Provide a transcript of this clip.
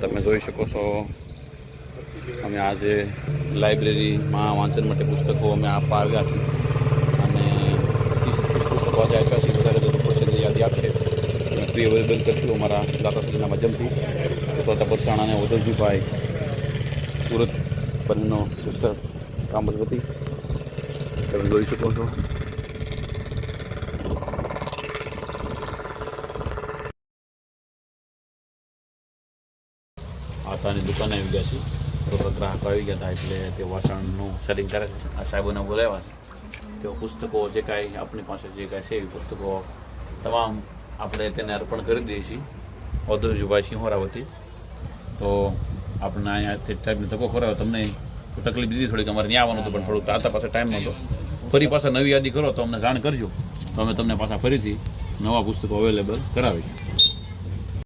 તમે જોઈ શકો છો. અમે આજે લાઇબ્રેરીમાં વાંચન માટે પુસ્તકો અમે આપવા આવ્યા છીએ અને પુસ્તકો આજે આપ્યા વધારે બધું પડશે યાદી આપશે અને ફ્રી અવેલેબલ કરશું અમારા દાતાશ્રીના માધ્યમથી અથવા પરસાણા અને ઉદરજીભાઈ સુરત બંનેનો પુસ્તક કામતવતી, તમે જોઈ શકો છો. આતાની દુકાને આવી ગયા છે. બરોબર ગ્રાહકો આવી ગયા હતા એટલે તે વાસણનું સેલિંગ કરે છે. આ સાહેબોને બોલાવ્યા છે. તેઓ પુસ્તકો જે કાંઈ આપણી પાસે જે કાંઈ છે એવી પુસ્તકો તમામ આપણે તેને અર્પણ કરી દઈએ છીએ. ઔદ્યોગિકભાઈ સિંહોરા હોરાવતી. તો આપણે અહીંયા ટાઈપની તકો ખોરાવે તમને તકલીફ દીધી થોડીક? અમારે ત્યાં આવવાનું હતું, પણ થોડુંક આતા પાસે ટાઈમ નહોતો. ફરી પાછા નવી યાદી કરો તો અમને જાણ કરજો. તો અમે તમને પાછા ફરીથી નવા પુસ્તકો અવેલેબલ કરાવીશું.